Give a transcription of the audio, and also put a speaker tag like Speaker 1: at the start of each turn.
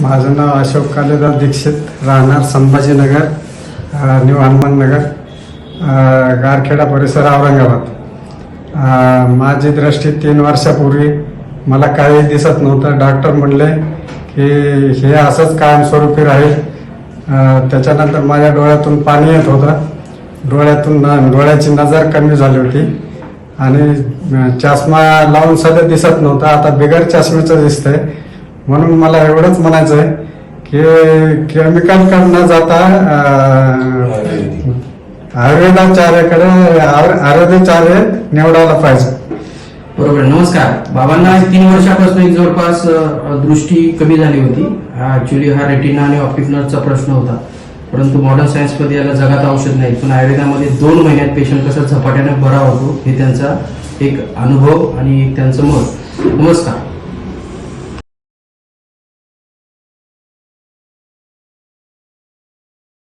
Speaker 1: माझं नाव अशोक कालेदास दीक्षित राहणार संभाजीनगर न्यू हनुमाननगर गारखेडा परिसर औरंगाबाद. माझी दृष्टी तीन वर्षापूर्वी मला काही दिसत नव्हतं. डॉक्टर म्हणले की हे असंच कायमस्वरूपी राहील. त्याच्यानंतर माझ्या डोळ्यातून पाणी येत होतं. डोळ्यातून न- डोळ्याची नजर कमी झाली होती. आणि चष्मा लावून सध्या दिसत नव्हता. आता बिगर चष्म्याचं दिसतंय. म्हणून मला एवढंच म्हणायचं आहे की केमिकल न जाता आयुर्वेदाचार्याकडे आयुर्वेदाचार्य निवडायला पाहिजे.
Speaker 2: बरोबर नमस्कार. बाबांना तीन वर्षापासून एक जवळपास दृष्टी कमी झाली होती. ऍक्च्युली हा रेटिना आणि ऑप्टिक प्रश्न होता. परंतु मॉडर्न सायन्समध्ये याला जगात औषध नाही. पण आयुर्वेदामध्ये दोन महिन्यात पेशंट कसा झपाट्याने बरा होतो हे त्यांचा एक अनुभव आणि एक त्यांचं मत. नमस्कार.